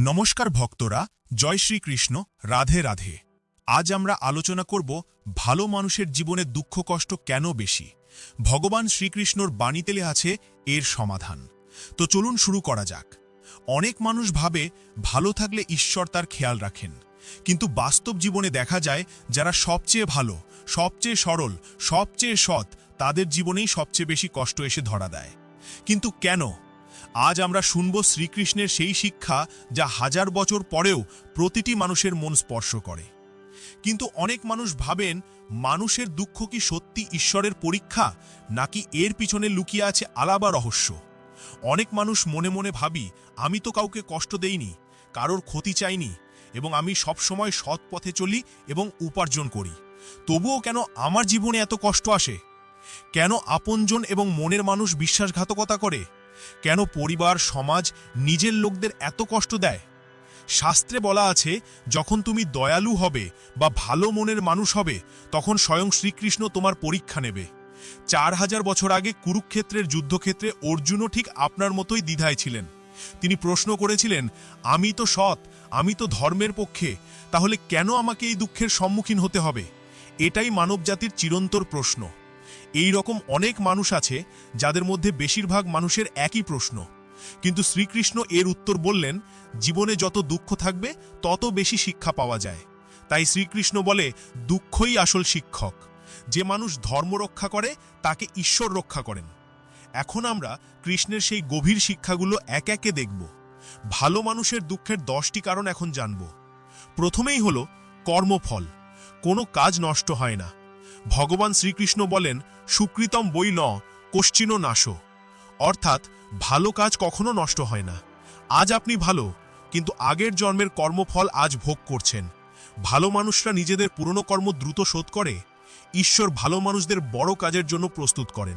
নমস্কার ভক্তরা, জয় শ্রীকৃষ্ণ, রাধে রাধে। আজ আমরা আলোচনা করব, ভালো মানুষের জীবনে দুঃখ কষ্ট কেন বেশি? ভগবান শ্রীকৃষ্ণর বাণীতেলে আছে, এর সমাধান। তো চলুন শুরু করা যাক। অনেক মানুষ ভাবে, ভালো থাকলে ঈশ্বর তার খেয়াল রাখেন। কিন্তু বাস্তব জীবনে দেখা যায়, যারা সবচেয়ে ভালো, সবচেয়ে সরল, সবচেয়ে সৎ, তাদের জীবনেই সবচেয়ে বেশি কষ্ট এসে ধরা দেয়। কিন্তু কেন? আজ আমরা শুনব শ্রীকৃষ্ণের সেই শিক্ষা যা হাজার বছর পরেও প্রতিটি মানুষের মন স্পর্শ করে। কিন্তু অনেক মানুষ ভাবেন, মানুষের দুঃখ কি সত্যি ঈশ্বরের পরীক্ষা, নাকি এর পিছনে লুকিয়ে আছে আলাবা রহস্য? অনেক মানুষ মনে মনে ভাবি, আমি তো কাউকে কষ্ট দেইনি, কারোর ক্ষতি চাইনি, এবং আমি সবসময় সৎ পথে চলি এবং উপার্জন করি। তবুও কেন আমার জীবনে এত কষ্ট আসে? কেন আপনজন এবং মনের মানুষ বিশ্বাসঘাতকতা করে? কেন পরিবার, সমাজ নিজের লোকদের এত কষ্ট দেয়? শাস্ত্রে বলা আছে, যখন তুমি দয়ালু হবে বা ভালো মনের মানুষ হবে, তখন স্বয়ং শ্রীকৃষ্ণ তোমার পরীক্ষা নেবে। চার হাজার বছর আগে কুরুক্ষেত্রের যুদ্ধক্ষেত্রে অর্জুনও ঠিক আপনার মতোই দ্বিধায় ছিলেন। তিনি প্রশ্ন করেছিলেন, আমি তো সৎ, আমি তো ধর্মের পক্ষে, তাহলে কেন আমাকে এই দুঃখের সম্মুখীন হতে হবে? এটাই মানবজাতির চিরন্তর প্রশ্ন। এই রকম অনেক মানুষ আছে যাদের মধ্যে বেশিরভাগ মানুষের একই প্রশ্ন। কিন্তু শ্রীকৃষ্ণ এর উত্তর বললেন, জীবনে যত দুঃখ থাকবে, তত বেশি শিক্ষা পাওয়া যায়। তাই শ্রীকৃষ্ণ বলে, দুঃখই আসল শিক্ষক। যে মানুষ ধর্ম রক্ষা করে, তাকে ঈশ্বর রক্ষা করেন। এখন আমরা কৃষ্ণের সেই গভীর শিক্ষাগুলো এক একে দেখব। ভালো মানুষের দুঃখের দশটি কারণ এখন জানব। প্রথমেই হলো কর্মফল। কোনো কাজ নষ্ট হয় না। ভগবান শ্রীকৃষ্ণ বলেন, সুকৃতম বই ন কোশ্চিন নাশ। অর্থাৎ, ভালো কাজ কখনো নষ্ট হয় না। আজ আপনি ভালো, কিন্তু আগের জন্মের কর্মফল আজ ভোগ করছেন। ভালো মানুষরা নিজেদের পুরনো কর্ম দ্রুত শোধ করে। ঈশ্বর ভালো মানুষদের বড় কাজের জন্য প্রস্তুত করেন।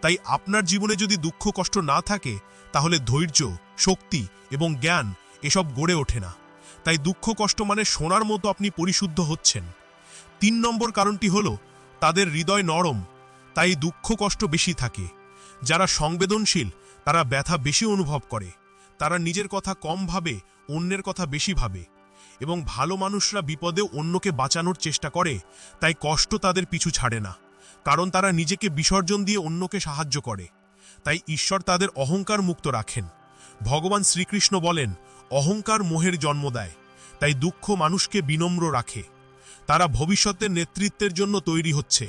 তাই আপনার জীবনে যদি দুঃখ কষ্ট না থাকে, তাহলে ধৈর্য, শক্তি এবং জ্ঞান এসব গড়ে ওঠে না। তাই দুঃখ কষ্ট মানে সোনার মতো আপনি পরিশুদ্ধ হচ্ছেন। তিন নম্বর কারণটি হলো তাদের হৃদয় নরম, তাই দুঃখ কষ্ট বেশি থাকে। যারা সংবেদনশীল, তারা ব্যথা বেশি অনুভব করে। তারা নিজের কথা কম ভাবে, অন্যের কথা বেশি ভাবে। এবং ভালো মানুষরা বিপদে অন্যকে বাঁচানোর চেষ্টা করে, তাই কষ্ট তাদের পিছু ছাড়ে না। কারণ তারা নিজেকে বিসর্জন দিয়ে অন্যকে সাহায্য করে। তাই ঈশ্বর তাদের অহংকার মুক্ত রাখেন। ভগবান শ্রীকৃষ্ণ বলেন, অহংকার মোহের জন্ম দেয়। তাই দুঃখ মানুষকে বিনম্র রাখে। তারা ভবিষ্যতের নেতৃত্বের জন্য তৈরি হচ্ছে।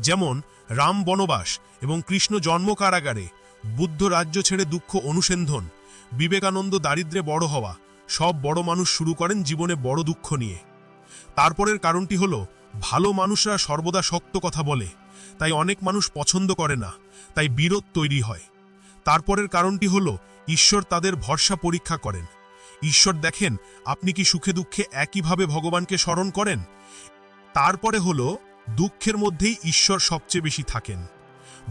যেমন রাম বনবাস এবং কৃষ্ণ জন্ম কারাগারে, বুদ্ধ রাজ্য ছেড়ে দুঃখ অনুসেন্ধন, বিবেকানন্দ দারিদ্রে বড় হওয়া, সব বড় মানুষ শুরু করেন জীবনে বড় দুঃখ নিয়ে। তারপরের কারণটি হলো, ভালো মানুষরা সর্বদা শক্ত কথা বলে, তাই অনেক মানুষ পছন্দ করে না, তাই বিরোধ তৈরি হয়। তারপরের কারণটি হলো, ঈশ্বর তাদের ভরসা পরীক্ষা করেন। ঈশ্বর দেখেন, আপনি কি সুখে দুঃখে একইভাবে ভগবানকে স্মরণ করেন? তারপরে হল, দুঃখের মধ্যেই ঈশ্বর সবচেয়ে বেশি থাকেন।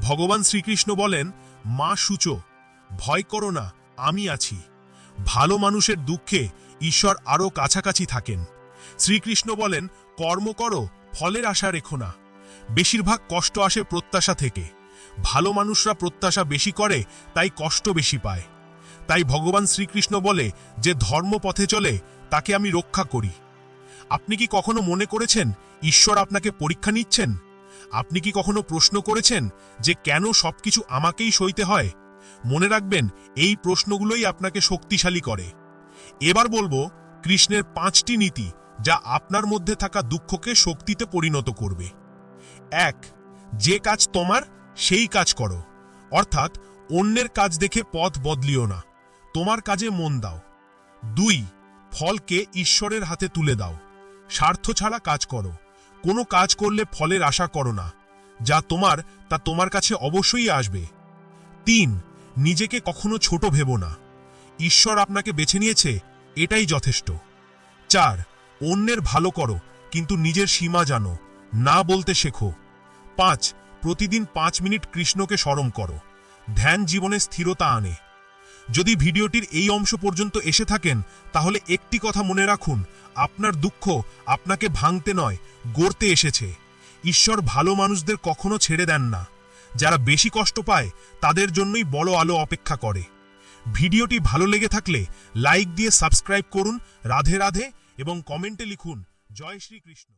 ভগবান শ্রীকৃষ্ণ বলেন, মা, সূচো, ভয় করো না, আমি আছি। ভালো মানুষের দুঃখে ঈশ্বর আরও কাছাকাছি থাকেন। শ্রীকৃষ্ণ বলেন, কর্ম করো, ফলের আশা রেখো না। বেশিরভাগ কষ্ট আসে প্রত্যাশা থেকে। ভালো মানুষরা প্রত্যাশা বেশি করে, তাই কষ্ট বেশি পায়। তাই ভগবান শ্রীকৃষ্ণ বলে যে ধর্ম পথে চলে, তাকে আমি রক্ষা করি। আপনি কি কখনো মনে করেছেন, ঈশ্বর আপনাকে পরীক্ষা নিচ্ছেন? আপনি কি কখনো প্রশ্ন করেছেন যে কেন সবকিছু আমাকেই সইতে হয়? মনে রাখবেন, এই প্রশ্নগুলোই আপনাকে শক্তিশালী করে। এবার বলব, কৃষ্ণের পাঁচটি নীতি যা আপনার মধ্যে থাকা দুঃখকে শক্তিতে পরিণত করবে। এক, যে কাজ তোমার, সেই কাজ করো। অর্থাৎ অন্যের কাজ দেখে পথ বদলিও না। তোমার কাজে মন দাও। দুই, ফলকে ঈশ্বরের হাতে তুলে দাও। স্বার্থ ছাড়া কাজ করো। কোনো কাজ করলে ফলের আশা করো না। যা তোমার, তা তোমার কাছে অবশ্যই আসবে। তিন, নিজেকে কখনো ছোট ভেবো না। ঈশ্বর আপনাকে বেছে নিয়েছে, এটাই যথেষ্ট। চার, অন্যের ভালো করো, কিন্তু নিজের সীমা জানো, না বলতে শেখো। পাঁচ, প্রতিদিন পাঁচ মিনিট কৃষ্ণকে স্মরণ করো। ধ্যান জীবনে স্থিরতা আনে। যদি ভিডিওটির এই অংশ পর্যন্ত এসে থাকেন, তাহলে একটি কথা মনে রাখুন, আপনার দুঃখ আপনাকে ভাঙতে নয়, গড়তে এসেছে। ঈশ্বর ভালো মানুষদের কখনো ছেড়ে দেন না। যারা বেশি কষ্ট পায়, তাদের জন্যই বড় আলো অপেক্ষা করে। ভিডিওটি ভালো লেগে থাকলে লাইক দিয়ে সাবস্ক্রাইব করুন, রাধে রাধে এবং কমেন্টে লিখুন, জয় শ্রীকৃষ্ণ।